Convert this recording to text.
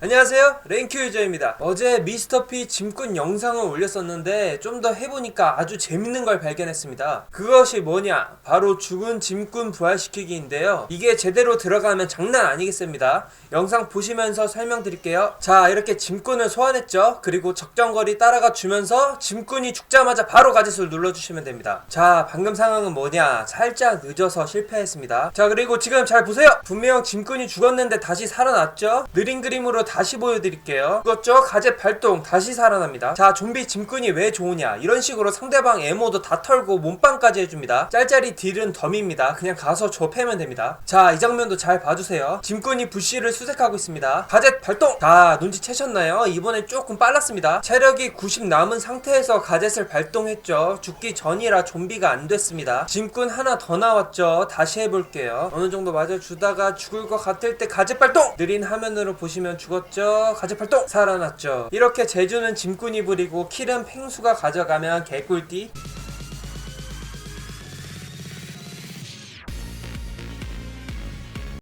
안녕하세요. 랭큐 유저입니다. 어제 미스터피 짐꾼 영상을 올렸었는데 좀 더 해보니까 아주 재밌는 걸 발견했습니다. 그것이 뭐냐? 바로 죽은 짐꾼 부활시키기인데요. 이게 제대로 들어가면 장난 아니겠습니다. 영상 보시면서 설명드릴게요. 자 이렇게 짐꾼을 소환했죠. 그리고 적정거리 따라가 주면서 짐꾼이 죽자마자 바로 가짓수를 눌러주시면 됩니다. 자 방금 상황은 뭐냐? 살짝 늦어서 실패했습니다. 자 그리고 지금 잘 보세요. 분명 짐꾼이 죽었는데 다시 살아났죠? 느린 그림으로 다시 보여드릴게요. 죽었죠 가젯 발동 다시 살아납니다. 자 좀비 짐꾼이 왜 좋으냐? 이런 식으로 상대방 에모도 다 털고 몸빵까지 해줍니다. 짤짤이 딜은 덤입니다. 그냥 가서 줘 패면 됩니다. 자 이 장면도 잘 봐주세요. 짐꾼이 부시를 수색하고 있습니다. 가젯 발동! 자 눈치채셨나요? 이번엔 조금 빨랐습니다. 체력이 90 남은 상태에서 가젯을 발동했죠. 죽기 전이라 좀비가 안 됐습니다. 짐꾼 하나 더 나왔죠. 다시 해볼게요. 어느 정도 맞아주다가 죽을 것 같을 때 가젯 발동! 느린 화면으로 보시면 죽었 죠. 가젯 발동 살아났죠. 이렇게 제주는 짐꾼이 부리고 킬은 팽수가 가져가면 개꿀띠